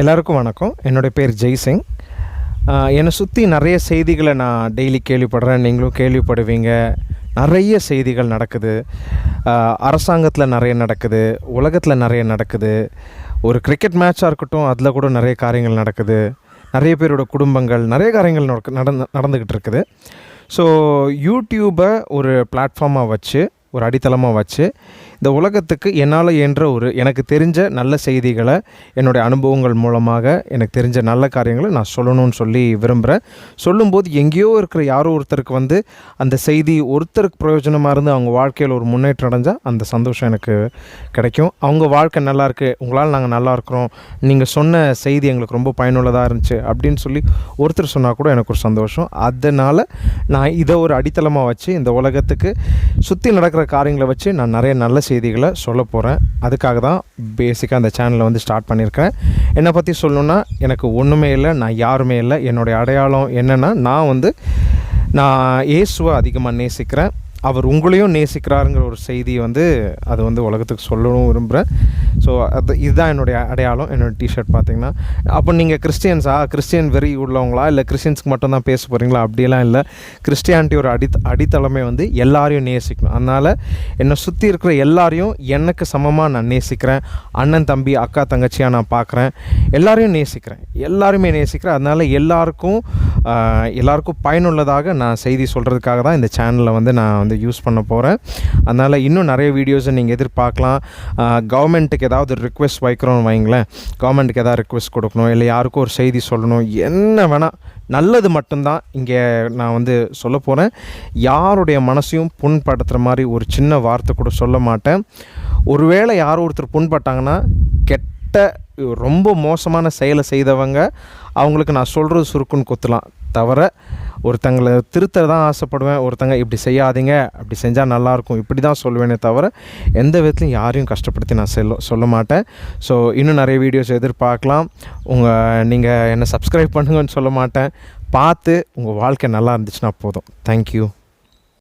எல்லாருக்கும் வணக்கம். என்னுடைய பேர் ஜெய்சிங். என்னை சுற்றி நிறைய செய்திகளை நான் டெய்லி கேள்விப்படுறேன். நீங்களும் கேள்விப்படுவீங்க. நிறைய செய்திகள் நடக்குது. அரசாங்கத்தில் நிறைய நடக்குது. உலகத்தில் நிறைய நடக்குது. ஒரு கிரிக்கெட் மேட்சாக இருக்கட்டும் அதில் கூட நிறைய காரியங்கள் நடக்குது. நிறைய பேரோட குடும்பங்கள் நிறைய காரியங்கள் நடக்கு நடந்து நடந்துக்கிட்டு இருக்குது. ஸோ யூடியூப்பை ஒரு பிளாட்ஃபார்மாக வச்சு ஒரு அடித்தளமாக வச்சு இந்த உலகத்துக்கு என்னால் என்ற ஒரு எனக்கு தெரிஞ்ச நல்ல செய்திகளை என்னுடைய அனுபவங்கள் மூலமாக எனக்கு தெரிஞ்ச நல்ல காரியங்களை நான் சொல்லணும்னு சொல்லி விரும்புகிறேன் சொல்லும்போது எங்கேயோ இருக்கிற யாரோ ஒருத்தருக்கு வந்து அந்த செய்தி ஒருத்தருக்கு பிரயோஜனமாக இருந்து அவங்க வாழ்க்கையில் ஒரு முன்னேற்றம் அடைஞ்சால் அந்த சந்தோஷம் எனக்கு கிடைக்கும். அவங்க வாழ்க்கை நல்லாயிருக்கு உங்களால் நாங்கள் நல்லா இருக்கிறோம் நீங்கள் சொன்ன செய்தி எங்களுக்கு ரொம்ப பயனுள்ளதாக இருந்துச்சு அப்படின்னு சொல்லி ஒருத்தர் சொன்னால் கூட எனக்கு ஒரு சந்தோஷம். அதனால் நான் இதை ஒரு அடித்தளமாக வச்சு இந்த உலகத்துக்கு சுற்றி நடக்கிற காரியங்களை வச்சு நான் நிறைய நல்ல செய்திகளை சொல்ல போகிறேன் அதுக்காக தான் பேசிக்காக அந்த சேனலை வந்து ஸ்டார்ட் பண்ணியிருக்கேன் என்னை பற்றி சொல்லணுன்னா எனக்கு ஒன்றுமே இல்லை நான் யாருமே இல்லை. என்னுடைய அடையாளம் என்னென்னா நான் வந்து நான் இயேசுவை அதிகமாக நேசிக்கிறேன். அவர் உங்களையும் நேசிக்கிறாருங்கிற ஒரு செய்தி வந்து அது வந்து உலகத்துக்கு சொல்லணும் விரும்புகிறேன் ஸோ அது இதுதான் என்னுடைய அடையாளம். என்னோட டிஷர்ட் பார்த்தீங்கன்னா. அப்போ நீங்கள் கிறிஸ்டியன்ஸா? கிறிஸ்டியன் வெறி உள்ளவங்களா? இல்லை கிறிஸ்டியன்ஸ்க்கு மட்டும்தான் பேச போகிறீங்களா அப்படியெல்லாம் இல்லை. கிறிஸ்டியானிட்டி ஒரு அடி அடித்தளமே வந்து எல்லாரையும் நேசிக்கணும். அதனால் என்னை சுற்றி இருக்கிற எல்லாரையும் எனக்கு சமமாக நான் நேசிக்கிறேன். அண்ணன் தம்பி அக்கா தங்கச்சியாக நான் பார்க்குறேன் எல்லாரையும் நேசிக்கிறேன். எல்லாருமே நேசிக்கிறேன். அதனால் எல்லாருக்கும் எல்லாருக்கும் பயனுள்ளதாக நான் செய்தி சொல்கிறதுக்காக தான் இந்த சேனலை வந்து நான் வந்து யூஸ் பண்ண போகிறேன் அதனால் இன்னும் நிறைய வீடியோஸை நீங்கள் எதிர்பார்க்கலாம். கவர்மெண்ட்டுக்கு ஏதாவது ரிக்வெஸ்ட் வைக்கிறோம்னு வைங்களேன். கவர்மெண்ட்டுக்கு ஏதாவது ரிக்வெஸ்ட் கொடுக்கணும் இல்லை யாருக்கும் ஒரு செய்தி சொல்லணும் என்ன வேணால் நல்லது மட்டும்தான் இங்கே நான் வந்து சொல்ல போகிறேன் யாருடைய மனசையும் புண்படுத்துகிற மாதிரி ஒரு சின்ன வார்த்தை கூட சொல்ல மாட்டேன். ஒருவேளை யாரோ ஒருத்தர் புண்பட்டாங்கன்னா கெட்ட ரொம்ப மோசமான செயலை செய்தவங்க அவங்களுக்கு நான் சொல்கிறது சுருக்குன்னு குத்தலாம். தவிர ஒருத்தங்களை திருத்த தான் ஆசைப்படுவேன் ஒருத்தங்க இப்படி செய்யாதீங்க அப்படி செஞ்சால் நல்லாயிருக்கும் இப்படி தான் சொல்லுவேனே தவிர எந்த விதத்துலையும் யாரையும் கஷ்டப்படுத்தி நான் சொல்ல சொல்ல மாட்டேன். ஸோ இன்னும் நிறைய வீடியோஸ் எதிர்பார்க்கலாம். உங்கள் நீங்கள் என்னை சப்ஸ்கிரைப் பண்ணுங்கன்னு சொல்ல மாட்டேன். பார்த்து உங்கள் வாழ்க்கை நல்லா இருந்துச்சுன்னா போதும். தேங்க்யூ